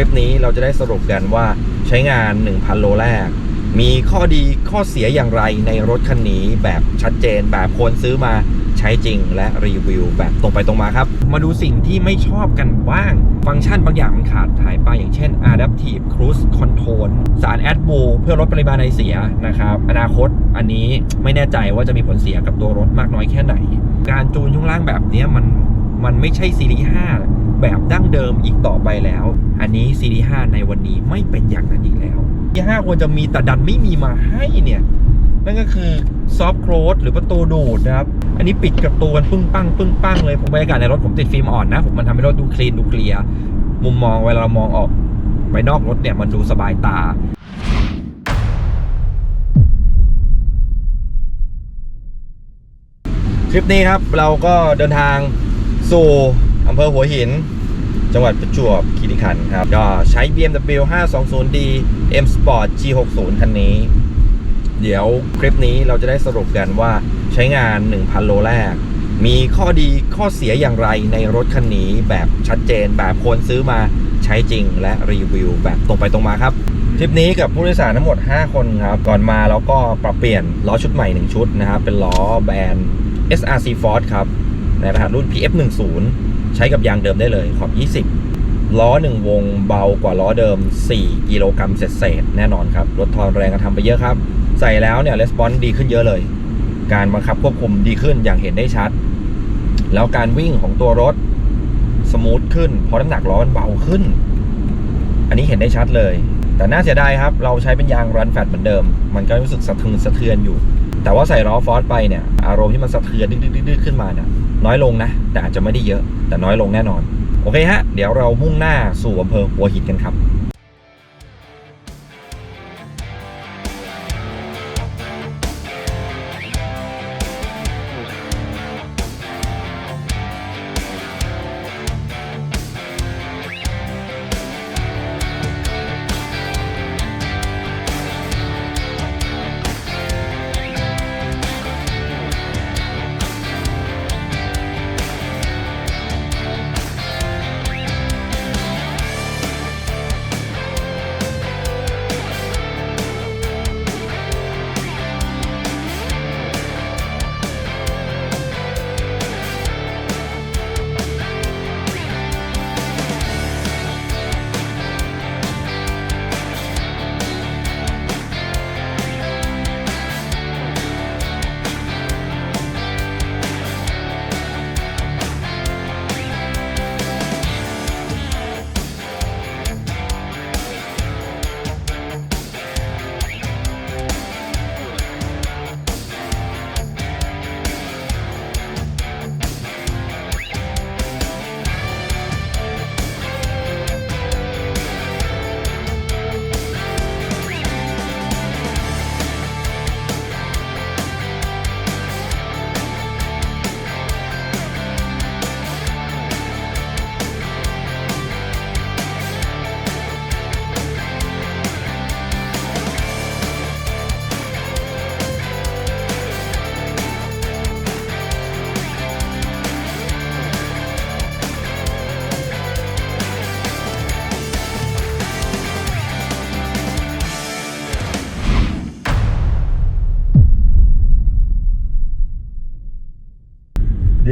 คลิปนี้เราจะได้สรุปกันว่าใช้งาน 1,000 โลแรก มีข้อดีข้อเสียอย่างไรในรถคันนี้แบบชัดเจนแบบคนซื้อมาใช้จริงและรีวิวแบบตรงไปตรงมาครับ มาดูสิ่งที่ไม่ชอบกันบ้าง ฟังก์ชันบางอย่างมันขาดหายไปอย่างเช่น Adaptive Cruise Control สาร AdBlue เพื่อลดปริมาณไอเสียนะครับ อนาคตอันนี้ไม่แน่ใจว่าจะมีผลเสียกับตัวรถมากน้อยแค่ไหน การจูนช่วงล่างแบบนี้มันมันไม่ใช่ซีรีส์5 แบบดั้งเดิมอีกต่อไปแล้ว อันนี้ซีรีส์5ในวันนี้ไม่เป็นอย่างนั้นอีกแล้วซีรีส์5ควรจะมีแต่ดันไม่มีมาให้เนี่ย นั่นก็คือซอฟ t ์โครสหรือประตูดูดนะครับ อันนี้ปิดกับตัวกันปึ้งปังปึ้งปังเลยผมบรรยากาศในรถผมติดฟิล์มอ่อนนะ ผมมันทำให้รถดูคลีนดูเคลียร์มุมมองเวลาเรามองออกไปนอกรถเนี่ยมันดูสบายตาคลิปนี้ครับเราก็เดินทางสู่อำเภอหัวหิน จังหวัดประจวบคีรีขันธ์ครับ ก็ใช้ BMW 520D M Sport G60 คันนี้ เดี๋ยวคลิปนี้เราจะได้สรุปกันว่าใช้งาน 1,000 โลแรก มีข้อดีข้อเสียอย่างไรในรถคันนี้แบบชัดเจนแบบคนซื้อมาใช้จริงและรีวิวแบบตรงไปตรงมาครับทริปนี้กับผู้โดยสารทั้งหมด 5 คนครับ ก่อนมาเราก็ปรับเปลี่ยนล้อชุดใหม่ 1 ชุดนะครับ เป็นล้อแบรนด์ SRC Force ครับ ในรหัสรุ่น PF10 ใช้กับยางเดิมได้เลยขอบ 20 ล้อ 1 วงเบากว่าล้อเดิม 4 กิโลกรัมเศษแน่นอนครับลดทอนแรงกระทำไปเยอะครับ ใส่แล้วเนี่ยレスปอนดีขึ้นเยอะเลย การบังคับควบคุมดีขึ้นอย่างเห็นได้ชัด แล้วการวิ่งของตัวรถสมูทขึ้น เพราะน้ำหนักล้อมันเบาขึ้น อันนี้เห็นได้ชัดเลย แต่น่าเสียดายครับ เราใช้เป็นยางรันแฟตเหมือนเดิม มันก็รู้สึกสะเทือนสะเทือนอยู่ แต่ว่าใส่ล้อฟอสไปเนี่ยอารมณ์ที่มันสะเทือนดื้อๆๆขึ้นมาเนี่ยน้อยลงนะ แต่อาจจะไม่ได้เยอะแต่น้อยลงแน่นอน โอเคฮะ เดี๋ยวเรามุ่งหน้าสู่อำเภอหัวหินกันครับ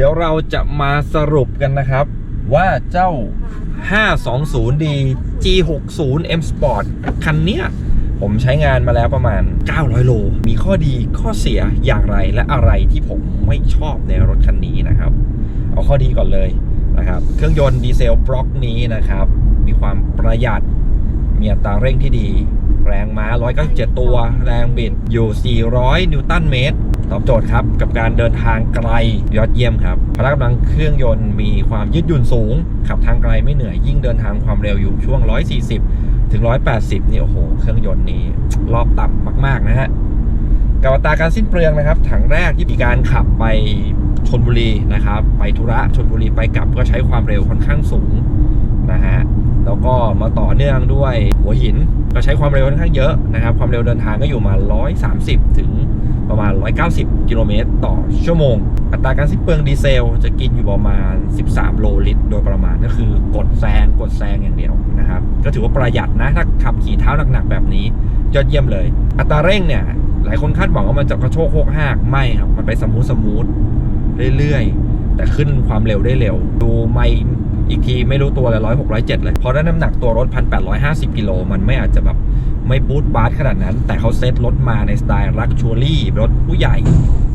ดี๋ยวเราจะมาสรุปกันนะครับ ว่าเจ้า 520D G60 M Sport คันเนี้ยผมใช้งานมาแล้วประมาณ 900 โล มีข้อดีข้อเสียอย่างไรและอะไรที่ผมไม่ชอบในรถคันนี้นะครับ เอาข้อดีก่อนเลยนะครับ เครื่องยนต์ดีเซลบล็อกนี้นะครับ มีความประหยัด มีอัตราเร่งที่ดี แรงม้า 197 ตัว แรงบิดอยู่ 400 นิวตันเมตร ตอบโจทย์ครับ กับการเดินทางไกลยอดเยี่ยมครับพละกำลังเครื่องยนต์มีความยืดหยุ่นสูง ขับทางไกลไม่เหนื่อยยิ่งเดินทางความเร็วอยู่ช่วง 140 ถึง 180 นี่โอ้โห เครื่องยนต์นี้รอบต่ำมาก ๆ นะฮะกับอัตราการสิ้นเปลืองนะครับ ถังแรกที่มีการขับไปชนบุรีนะครับ ไปธุระชนบุรีไปกลับก็ใช้ความเร็วค่อนข้างสูงนะฮะแล้วก็มาต่อเนื่องด้วยหัวหิน ก็ใช้ความเร็วค่อนข้างเยอะนะครับ ความเร็วเดินทางก็อยู่มา 130 ถึงประมาณ 190 กิโลเมตรต่อชั่วโมง อัตราการสิ้นเปลืองดีเซล จะกินอยู่ประมาณ 13 โลลิตร โดยประมาณก็คือกดแซงกดแซงอย่างเดียวนะครับ ก็ถือว่าประหยัดนะ ถ้าขับขี่เท้าหนักๆแบบนี้ ยอดเยี่ยมเลย อัตราเร่งเนี่ย หลายคนคาดหวังว่ามันจะกระโชกโคกหักไม่ครับ มันไปสมูทสมูทเรื่อยๆ แต่ขึ้นความเร็วได้เร็ว ดูไม่ อีกทีไม่รู้ตัวเลยร้อยหกร้อยเจ็ดเลยเพราะด้นน้ำหนักตัวรถพันแปดร้อยห้าสิบกิโลมันไม่อาจจะแบบไม่บูทบาร์ขนาดนั้น แต่เขาเซตรถมาในสไตล์ลักชัวรี่รถผู้ใหญ่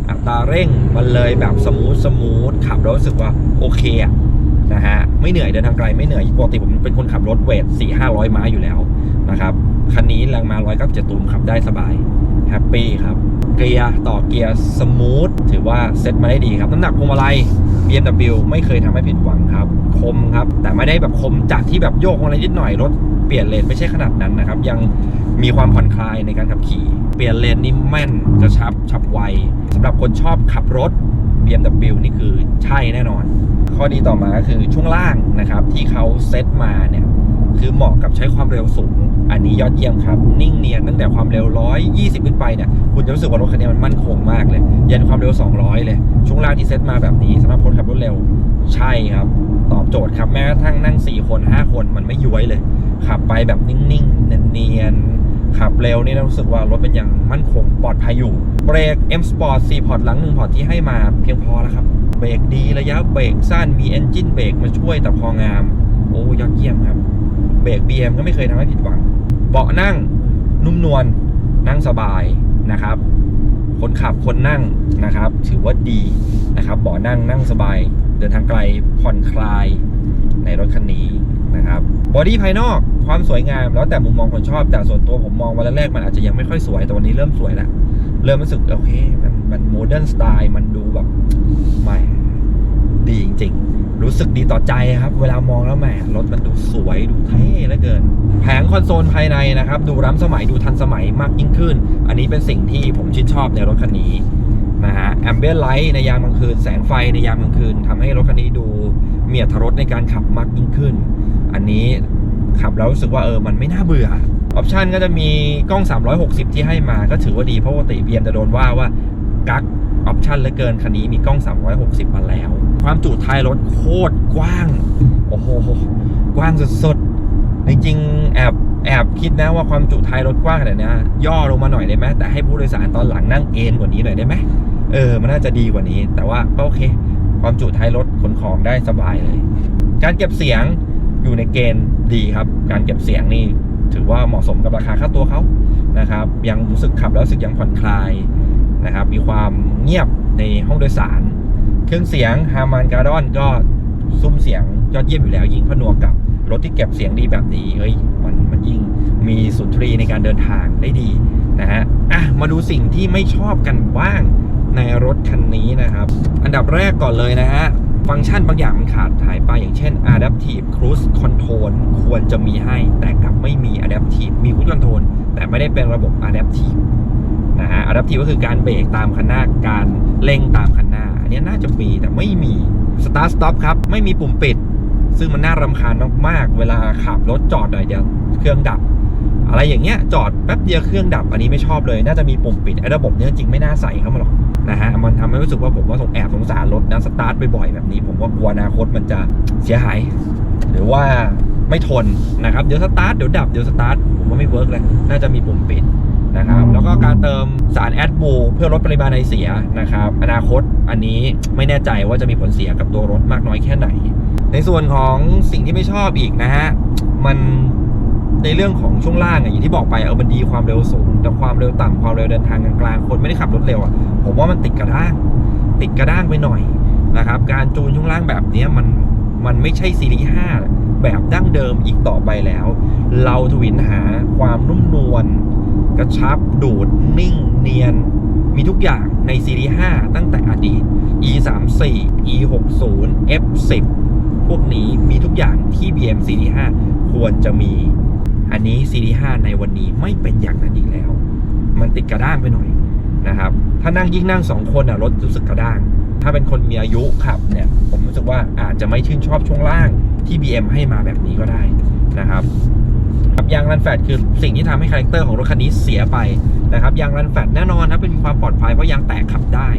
อัตราเร่งมันเลยแบบสมูทสมูทขับแล้วรู้สึกว่าโอเคอะนะฮะไม่เหนื่อยเดินทางไกลไม่เหนื่อยปกติผมเป็นคนขับรถเวท4 5 0 0ม้าอยู่แล้วนะครับคันนี้แรงม้า197ตูนขับได้สบายแฮปปี้ครับ เกียร์ต่อเกียร์สมูทถือว่าเซ็ตมาได้ดีครับ น้ำหนักพวงมาลัย BMW ไม่เคยทำให้ผิดหวังครับ คมครับ แต่ไม่ได้แบบคมจัดที่แบบโยกอะไรนิดหน่อยรถเปลี่ยนเลนไม่ใช่ขนาดนั้นนะครับ ยังมีความผ่อนคลายในการขับขี่ เปลี่ยนเลนนี่แม่นกระชับฉับไวสำหรับคนชอบขับรถ BMW นี่คือใช่แน่นอน ข้อดีต่อมาก็คือช่วงล่างนะครับที่เขาเซ็ตมาเนี่ย คือเหมาะกับใช้ความเร็วสูง อันนี้ยอดเยี่ยมครับ นิ่งเนียนตั้งแต่ความเร็ว 120 ขึ้นไปเนี่ย คุณจะรู้สึกว่ารถคันนี้มันมั่นคงมากเลย ยันความเร็ว 200 เลย ช่วงล่างที่เซตมาแบบนี้สำหรับคนขับรถเร็ว ใช่ครับ ตอบโจทย์ครับ แม้กระทั่งนั่ง 4 คน 5 คนมันไม่ย้วยเลย ขับไปแบบนิ่งๆ เนียนๆ ขับเร็วนี่รู้สึกว่ารถเป็นอย่างมั่นคงปลอดภัยอยู่ เบรก M Sport 4พอร์ตหลัง1พอร์ตที่ให้มาเพียงพอแล้วครับ เบรกดีระยะเบรกสั้น มี Engine เบรกมาช่วยแต่พองาม โอ้ยอดเยี่ยมครับ เบรก BM ก็ไม่เคยทำให้ผิดหวัง เบาะนั่งนุ่มนวลนั่งสบายนะครับ คนขับคนนั่งนะครับ ถือว่าดีนะครับเบาะนั่งนั่งสบาย เดินทางไกลผ่อนคลายในรถคันนี้นะครับบอดี้ภายนอกความสวยงามแล้วแต่มุมมองคนชอบแต่ส่วนตัวผมมองวันแรกมันอาจจะยังไม่ค่อยสวยแต่วันนี้เริ่มสวยแล้วเริ่มรู้สึกโอเคมันมันโมเดิร์นสไตล์มันดูแบบใหม่ ดีจริง ๆ รู้สึกดีต่อใจครับ เวลามองแล้วแหมรถมันดูสวยดูเท่เหลือเกิน แผงคอนโซลภายในนะครับ ดูล้ำสมัยดูทันสมัยมากยิ่งขึ้น อันนี้เป็นสิ่งที่ผมชื่นชอบในรถคันนี้นะฮะแอมเบียนไลท์ในยามกลางคืน แสงไฟในยามกลางคืนทำให้รถคันนี้ดูมีอรรถรสในการขับมากยิ่งขึ้น อันนี้ขับแล้วรู้สึกว่าเออมันไม่น่าเบื่อออปชันก็จะมีกล้อง 360 ที่ให้มาก็ถือว่าดีเพราะปกติ BM จะโดนว่าว่ากัก ออปชันเหลือเกินคันนี้มีกล้อง 360 มาแล้ว ความจุท้ายรถโคตรกว้าง โอ้โห กว้างสุดๆ จริงๆ แอบแอบคิดนะว่าความจุท้ายรถกว้างขนาดเนี้ยย่อลงมาหน่อยได้ไหมแต่ให้ผู้โดยสารตอนหลังนั่งเอนกว่านี้หน่อยได้ไหมเออ มันน่าจะดีกว่านี้ แต่ว่าก็โอเค ความจุท้ายรถขนของได้สบายเลย การเก็บเสียงอยู่ในเกณฑ์ดีครับ การเก็บเสียงนี่ถือว่าเหมาะสมกับราคาค่าตัวเขานะครับ ยังรู้สึกขับแล้วรู้สึกยังผ่อนคลาย นะครับ มีความเงียบในห้องโดยสาร เครื่องเสียงฮาร์มันการ์ดอนก็ซุ้มเสียงยอดเยี่ยมอยู่แล้วยิ่งผนวกกับรถที่เก็บเสียงดีแบบนี้เฮ้ยมันมันยิ่งมีสุนทรีในการเดินทางได้ดีนะฮะอะมาดูสิ่งที่ไม่ชอบกันบ้างในรถคันนี้นะครับ อันดับแรกก่อนเลยนะฮะฟังก์ชันบางอย่างมันขาดหายไปอย่างเช่น Adaptive Cruise Control ควรจะมีให้ แต่กลับไม่มี Adaptive มี Cruise Control แต่ไม่ได้เป็นระบบ Adaptive นะฮะ Adaptive ก็คือการเบรกตามคันหน้า การเร่งตามคันหน้า อันนี้น่าจะมีแต่ไม่มี Start Stop ครับ ไม่มีปุ่มปิด ซึ่งมันน่ารำคาญมากๆ เวลาขับรถจอดหน่อยเดียวเครื่องดับ อะไรอย่างเงี้ยจอดแป๊บเดียวเครื่องดับ อันนี้ไม่ชอบเลย น่าจะมีปุ่มปิดไอ้ระบบเนี้ยจริงไม่น่าใส่เข้ามาหรอกนะฮะมันทำให้รู้สึกว่าผมว่าสงแอบสงสารรถนะสตาร์ทบ่อยๆแบบนี้ ผมว่ากลัวอนาคตมันจะเสียหาย หรือว่าไม่ทนนะครับ เดี๋ยวสตาร์ทเดี๋ยวดับเดี๋ยวสตาร์ทผมว่าไม่เวิร์กเลยน่าจะมีปุ่มปิด นะครับ แล้วก็การเติมสารแอดบูเพื่อลดปริมาณไอเสียนะครับ อนาคตอันนี้ไม่แน่ใจว่าจะมีผลเสียกับตัวรถมากน้อยแค่ไหน ในส่วนของสิ่งที่ไม่ชอบอีกนะฮะ มันในเรื่องของช่วงล่างอย่างที่บอกไปเออมันดีความเร็วสูง แต่ความเร็วต่ำความเร็วเดินทางกลางๆคนไม่ได้ขับรถเร็วอะผมว่ามันติดกระด้าง ติดกระด้างไปหน่อยนะครับ การจูนช่วงล่างแบบนี้มันมันไม่ใช่ซีรีส์5แบบดั้งเดิมอีกต่อไปแล้ว เราทวินหาความนุ่มนวล กระชับ ดูด นิ่ง เนียน มีทุกอย่างในซีรีส์5ตั้งแต่อดีต e 3 4 e 6 0 f 10พวกนี้มีทุกอย่างที่ BM Series 5ควรจะมี อันนี้ Series 5ในวันนี้ไม่เป็นอย่างนั้นอีกแล้ว มันติดกระด้างไปหน่อยนะครับ ถ้านั่งยิ่งนั่งสองคนอะรถรู้สึกกระด้าง ถ้าเป็นคนมีอายุขับเนี่ย ผมรู้สึกว่าอาจจะไม่ชื่นชอบช่วงล่างที่ BM ให้มาแบบนี้ก็ได้นะครับ กับยางรันแฟตคือสิ่งที่ทำให้คาแรคเตอร์ของรถคันนี้เสียไปนะครับยางรันแฟตแน่นอนนะเป็นความปลอดภัยเพราะยางแตกขับได้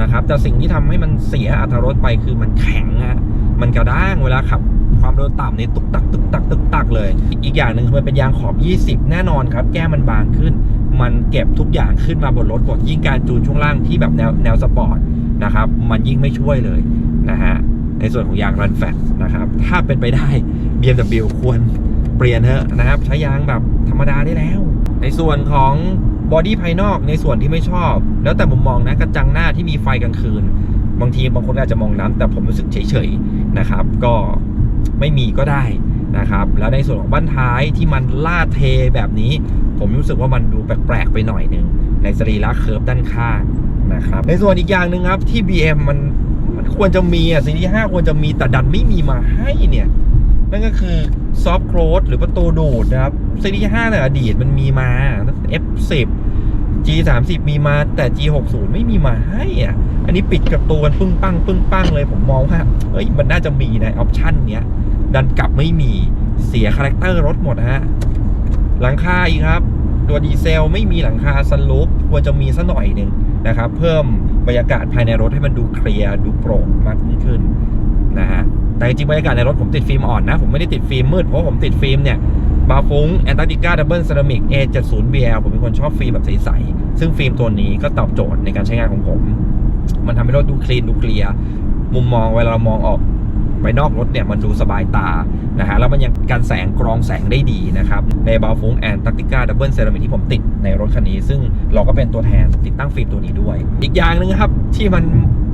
นะครับแต่สิ่งที่ทำให้มันเสียอัตรรสไปคือมันแข็งอะมันกระด้างเวลาขับความเร็วต่ำนี่ตุกตักตุกตักตุกตักเลย อีกอย่างหนึ่งมันเป็นยางขอบ 20 แน่นอนครับ แก้มมันบางขึ้น มันเก็บทุกอย่างขึ้นมาบนรถหมดยิ่งการจูนช่วงล่างที่แบบแนวแนวสปอร์ตนะครับมันยิ่งไม่ช่วยเลยนะฮะในส่วนของยางรันแฟตนะครับถ้าเป็นไปได้ BMW ควร เปลี่ยนเถอะนะครับ ใช้ยางแบบธรรมดาได้แล้ว ในส่วนของบอดี้ภายนอกในส่วนที่ไม่ชอบ แล้วแต่มุมมองนะกระจังหน้าที่มีไฟกลางคืน บางทีบางคนอาจจะมองน้ำแต่ผมรู้สึกเฉยๆนะครับ ก็ไม่มีก็ได้นะครับ แล้วในส่วนของบ้านท้ายที่มันลาดเทแบบนี้ ผมรู้สึกว่ามันดูแปลกๆไปหน่อยนึงในสรีระเคิร์ฟด้านข้างนะครับ ในส่วนอีกอย่างหนึ่งครับที่ BM มันมันควรจะมีอะซีรีส์5ควรจะมีแต่ดันไม่มีมาให้เนี่ย นั่นก็คือซอฟต์โคลดหรือประตูดูดนะครับซีรีส์5ในอดีตมันมีมา F10 G30 มีมาแต่ G60 ไม่มีมาให้อะ อันนี้ปิดกับตัวกันปึ้งปังปึ้งปังเลยผมมองว่าเอ้ยมันน่าจะมีในออปชั่นเนี้ย ดันกลับไม่มีเสียคาแรคเตอร์รถหมดฮะ หลังคาอีกครับ ตัวดีเซลไม่มีหลังคาซันลูปควรจะมีสัหน่อยหนึ่งนะครับ เพิ่ม บรรยากาศภายในรถให้มันดูเคลียร์ดูโปร่งมากยิ่งขึ้นนะฮะแต่จริงบรรยากาศในรถผมติดฟิล์มอ่อนนะ ผมไม่ได้ติดฟิล์มมืด เพราะผมติดฟิล์มเนี่ยบาฟุงแอนตาร์กติกาดับเบิลเซรามิก A70BL ผมเป็นคนชอบฟิล์มแบบใส ๆ ซึ่งฟิล์มตัวนี้ก็ตอบโจทย์ในการใช้งานของผม มันทำให้รถดูคลีนดูเคลียร์มุมมองเวลาเรามองออก ไปนอกรถเนี่ยมันดูสบายตานะฮะแล้วมันยังกันแสงกรองแสงได้ดีนะครับ ในบาฟงแอนตาร์ติกาดับเบิลเซรามิกที่ผมติดในรถคันนี้ ซึ่งเราก็เป็นตัวแทนติดตั้งฟิล์มตัวนี้ด้วย อีกอย่างหนึ่งครับที่มัน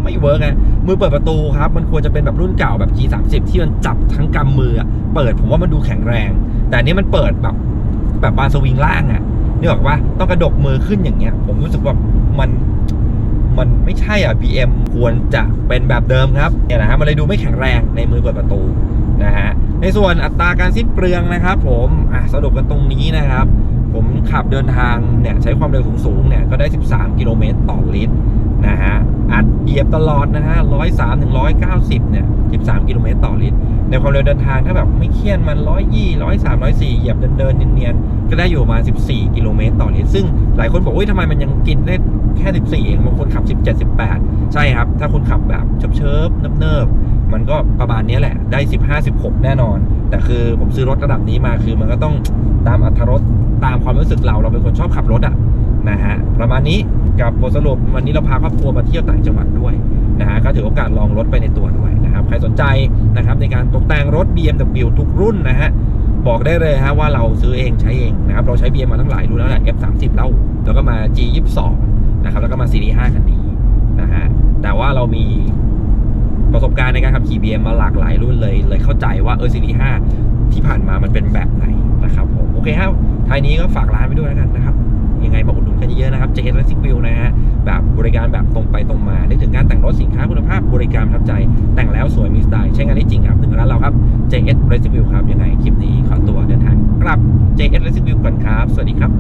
ไม่เวิร์กไงมือเปิดประตูครับ มันควรจะเป็นแบบรุ่นเก่าแบบ G30 ที่มันจับทั้งกำมือ เปิดผมว่ามันดูแข็งแรง แต่อันนี้มันเปิดแบบแบบบานสวิงล่างอะ่ะนี่บอกว่าต้องกระดกมือขึ้นอย่างเงี้ย ผมรู้สึกว่ามัน มันไม่ใช่อะ BM ควรจะเป็นแบบเดิมครับเนี่ยนะฮะมันเลยดูไม่แข็งแรงในมือเปิดประตูนะฮะในส่วนอัตราการสิ้นเปลืองนะครับ ผมอะสรุปกันตรงนี้นะครับ ผมขับเดินทางเนี่ยใช้ความเร็วสูงๆเนี่ยก็ได้ 13 กิโลเมตรต่อลิตรนะฮะอัดเหยียบตลอดนะฮะ103ถึง190เนี่ย13กิโลเมตรต่อลิตร ในความเร็วเดินทางถ้าแบบไม่เครียนมัน120 103 104เหยียบเดินเดินเนียนๆ ก็ได้อยู่ประมาณ14กิโลเมตรต่อลิตร ซึ่งหลายคนบอกว่าทำไมมันยังกินได้ ค่ 14 เองบางคนขับ 17 18 ใช่ครับ ถ้าคุณขับแบบเชิบๆเนิบๆมันก็ประมาณนี้แหละ ได้ 15 16 แน่นอน แต่คือผมซื้อรถระดับนี้มาคือมันก็ต้องตามอัตรรสตามความรู้สึกเราเราเป็นคนชอบขับรถอะนะฮะประมาณนี้กับบทสรุปวันนี้เราพาครอบครัวมาเที่ยวต่างจังหวัดด้วยนะฮะก็ถือโอกาสลองรถไปในตัวด้วยนะครับใครสนใจนะครับในการตกแต่งรถ BMW ทุกรุ่นนะฮะบอกได้เลยฮะว่าเราซื้อเองใช้เองนะครับเราใช้ BM มาทั้งหลายรุ่นแล้วแหละ F30 แล้วแล้วก็มา G22 นะครับแล้วก็มาซีรีส์5คันนี้นะฮะแต่ว่าเรามีประสบการณ์ในการขับขี่ BM มาหลากหลายรุ่นเลยเลยเข้าใจว่าเออซีรีส์5ที่ผ่านมามันเป็นแบบไหนนะครับผมโอเคครับท้ายนี้ก็ฝากร้านไปด้วยแล้วกันนะครับยังไงมาอุดหนุนกันเยอะๆนะครับ JS Racing View นะฮะแบบบริการแบบตรงไปตรงมาได้ถึงการแต่งรถสินค้าคุณภาพบริการทับใจ แต่งแล้วสวยมีสไตล์ใช้งานได้จริงครับถึงร้านเราครับ JS Racing View ครับยังไงคลิปนี้ขอตัวเดินทางกลับ JS Racing View ก่อนครับ สวัสดีครับ